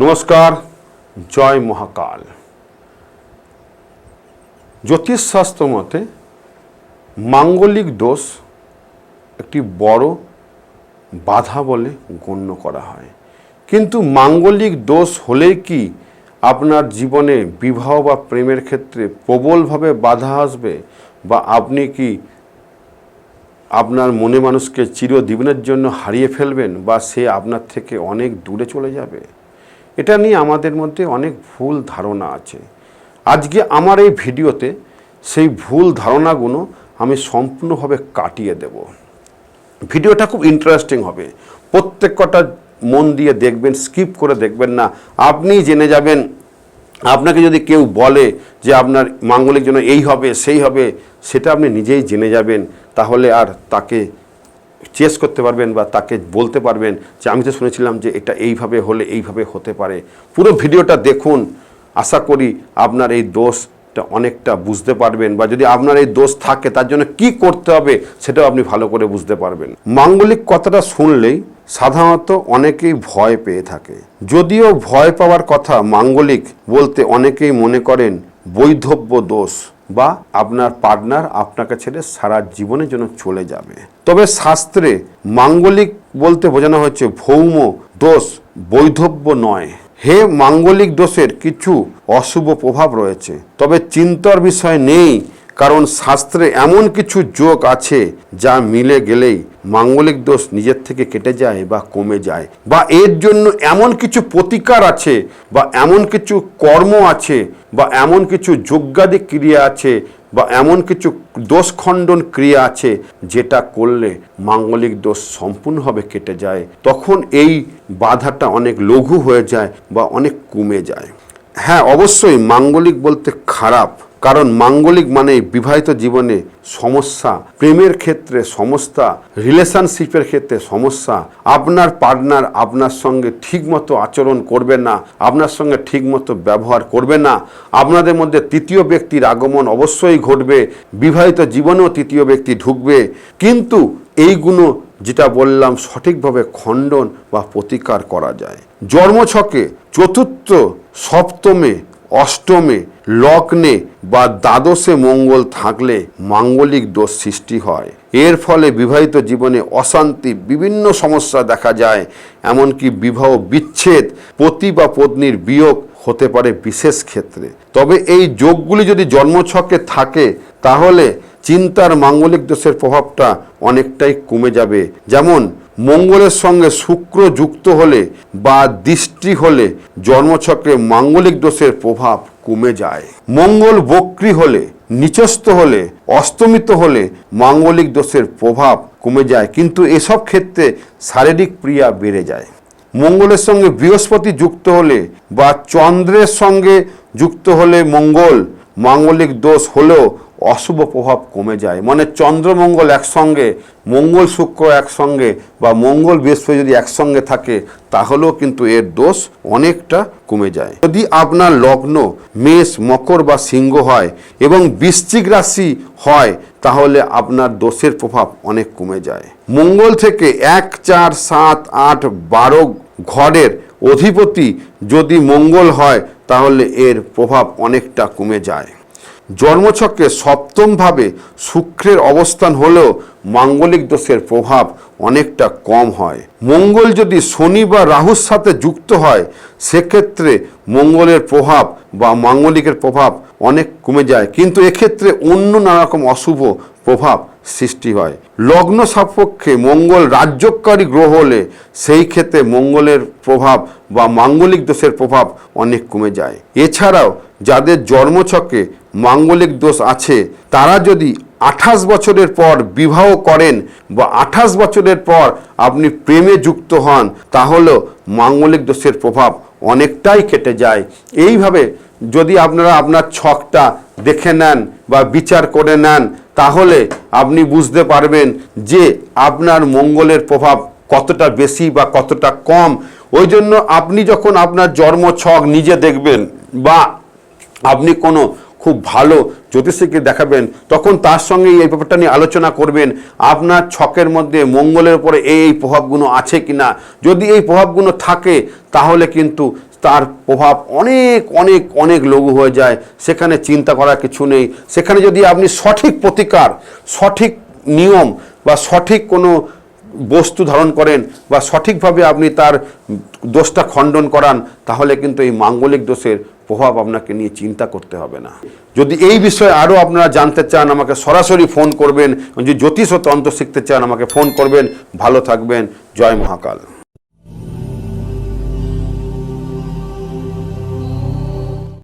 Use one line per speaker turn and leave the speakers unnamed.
নমস্কার, জয় মহাকাল। জ্যোতিষশাস্ত্র মতে, মাঙ্গলিক দোষ একটি বড় বাধা বলে গণ্য করা হয়। কিন্তু মাঙ্গলিক দোষ হলেই কি আপনার জীবনে বিবাহ বা প্রেমের ক্ষেত্রে প্রবলভাবে বাধা আসবে বা আপনি কি আপনার মনে মানুষকে চিরদিবনের জন্য হারিয়ে ফেলবেন বা সে আপনার থেকে অনেক দূরে চলে যাবে? এটা নিয়ে আমাদের মধ্যে অনেক ভুল ধারণা আছে। আজকে আমার এই ভিডিওতে সেই ভুল ধারণাগুলো আমি সম্পূর্ণভাবে কাটিয়ে দেব। ভিডিওটা খুব ইন্টারেস্টিং হবে। প্রত্যেক কটা মন দিয়ে দেখবেন স্কিপ করে দেখবেন না। আপনি জেনে যাবেন, আপনাকে যদি কেউ বলে যে আপনার মাঙ্গলিক জন্য এই হবে, সেই হবে, সেটা আপনি নিজেই জেনে যাবেন। তাহলে আর তাকে চেস করতে পারবেন বা তাকে বলতে পারবেন যে, আমি তো শুনেছিলাম যে এটা এইভাবে হলে এইভাবে হতে পারে। পুরো ভিডিওটা দেখুন। আশা করি আপনার এই দোষটা অনেকটা বুঝতে পারবেন বা যদি আপনার এই দোষ থাকে, তার জন্য কি করতে হবে সেটাও আপনি ভালো করে বুঝতে পারবেন। মাঙ্গলিক কথাটা শুনলেই সাধারণত অনেকেই ভয় পেয়ে থাকে। যদিও ভয় পাওয়ার কথা মাঙ্গলিক বলতে অনেকেই মনে করেন বৈধব্য দোষ। বা আপনার পার্টনার আপনাকে ছেড়ে সারা জীবনের জন্য চলে যাবে। তবে শাস্ত্রে মাঙ্গলিক বলতে বোঝানো হচ্ছে ভৌম দোষ বৈধব্য নয়। হে মাঙ্গলিক দোষের কিছু অশুভ প্রভাব রয়েছে। তবে চিন্তার বিষয় নেই, কারণ শাস্ত্রে এমন কিছু যোগ আছে যা মিলে গেলেই মাঙ্গলিক দোষ নিজের থেকে কেটে যায় বা কমে যায় বা এর জন্য এমন কিছু প্রতিকার আছে বা এমন কিছু কর্ম আছে বা এমন কিছু যজ্ঞাদি ক্রিয়া আছে বা এমন কিছু দোষ খণ্ডন ক্রিয়া আছে যেটা করলে মাঙ্গলিক দোষ সম্পূর্ণভাবে কেটে যায়, তখন এই বাধাটা অনেক লঘু হয়ে যায় বা অনেক কমে যায়। হ্যাঁ অবশ্যই মাঙ্গলিক বলতে খারাপ। কারণ মাঙ্গলিক মানে বিবাহিত জীবনে সমস্যা, প্রেমের ক্ষেত্রে সমস্যা রিলেশনশিপের ক্ষেত্রে সমস্যা। আপনার পার্টনার আপনার সঙ্গে ঠিকমতো আচরণ করবে না, আপনার সঙ্গে ঠিকমতো ব্যবহার করবে না। আপনাদের মধ্যে তৃতীয় ব্যক্তির আগমন অবশ্যই ঘটবে, বিবাহিত জীবনেও তৃতীয় ব্যক্তি ঢুকবে। কিন্তু এইগুলো যেটা বললাম সঠিকভাবে খণ্ডন বা প্রতিকার করা যায়। জন্মছকে চতুর্থ, সপ্তমে অষ্টমে, লগ্নে বা দ্বাদশে মঙ্গল থাকলে মাঙ্গলিক দোষ সৃষ্টি হয়। এর ফলে বিবাহিত জীবনে অশান্তি, বিভিন্ন সমস্যা দেখা যায়, এমনকি বিবাহ বিচ্ছেদ, পতি বা পত্নীর বিয়োগ হতে পারে বিশেষ ক্ষেত্রে। তবে এই যোগগুলি যদি জন্মছকে থাকে, তাহলে চিন্তার মাঙ্গলিক দোষের প্রভাবটা অনেকটাই কমে যাবে। যেমন মঙ্গলের সঙ্গে শুক্র যুক্ত হলে বা দৃষ্টি হলে জন্মচক্রে মাঙ্গলিক দোষের প্রভাব কমে যায়। মঙ্গল বক্রি হলে, নিচস্থ হলে, অস্তমিত হলে মাঙ্গলিক দোষের প্রভাব কমে যায়, কিন্তু এসব ক্ষেত্রে শারীরিক ক্রিয়া বেড়ে যায়। মঙ্গলের সঙ্গে বৃহস্পতি যুক্ত হলে বা চন্দ্রের সঙ্গে যুক্ত হলে মঙ্গল মাঙ্গলিক দোষ হলেও অশুভ প্রভাব কমে যায়। মানে চন্দ্রমঙ্গল একসঙ্গে, মঙ্গল শুক্র একসঙ্গে বা মঙ্গল বৃহস্পতি যদি একসঙ্গে থাকে, তাহলেও কিন্তু এর দোষ অনেকটা কমে যায়। যদি আপনার লগ্ন মেষ, মকর বা সিংহ হয় এবং বৃশ্চিক রাশি হয়, তাহলে আপনার দোষের প্রভাব অনেক কমে যায়। মঙ্গল থেকে এক চার সাত আট বারো ঘরের অধিপতি যদি মঙ্গল হয়, তাহলে এর প্রভাব অনেকটা কমে যায়। জন্মছকে সপ্তমভাবে শুক্রের অবস্থান হলেও মাঙ্গলিক দোষের প্রভাব অনেকটা কম হয়। মঙ্গল যদি শনি বা রাহুর সাথে যুক্ত হয়, সেক্ষেত্রে মঙ্গলের প্রভাব বা মাঙ্গলিকের প্রভাব অনেক কমে যায়। কিন্তু এক্ষেত্রে অন্য নানা রকম অশুভ প্রভাব সৃষ্টি হয়। লগ্ন সাপেক্ষে মঙ্গল রাজ্যকারী গ্রহ হলে সেই ক্ষেত্রে মঙ্গলের প্রভাব বা মাঙ্গলিক দোষের প্রভাব অনেক কমে যায়। এছাড়াও যাদের জন্মছকে মাঙ্গলিক দোষ আছে, তারা যদি আঠাশ বছরের পর বিবাহ করেন বা আঠাশ বছরের পর আপনি প্রেমে যুক্ত হন, তাহলেও মাঙ্গলিক দোষের প্রভাব অনেকটাই কেটে যায়। এইভাবে যদি আপনারা আপনার ছকটা দেখে নেন বা বিচার করে নেন, তাহলে আপনি বুঝতে পারবেন যে আপনার মঙ্গলের প্রভাব কতটা বেশি বা কতটা কম। ওই জন্য আপনি যখন আপনার জন্ম ছক নিজে দেখবেন বা আপনি কোনো খুব ভালো জ্যোতিষীকে দেখাবেন, তখন তার সঙ্গে এই ব্যাপারটা নিয়ে আলোচনা করবেন, আপনার ছকের মধ্যে মঙ্গলের উপরে এই এই প্রভাবগুলো আছে কি না যদি এই প্রভাবগুলো থাকে, তাহলে কিন্তু তার প্রভাব অনেক অনেক অনেক লঘু হয়ে যায়। সেখানে চিন্তা করার কিছু নেই। সেখানে যদি আপনি সঠিক প্রতিকার, সঠিক নিয়ম বা সঠিক কোনো বস্তু ধারণ করেন বা সঠিকভাবে আপনি তার দোষটা খণ্ডন করান, তাহলে কিন্তু এই মাঙ্গলিক দোষের প্রভাব আপনাকে নিয়ে চিন্তা করতে হবে না। যদি এই বিষয়ে আরও আপনারা জানতে চান, আমাকে সরাসরি ফোন করবেন। যদি জ্যোতিষ ও তন্ত্র শিখতে চান, আমাকে ফোন করবেন। ভালো থাকবেন। জয় মহাকাল।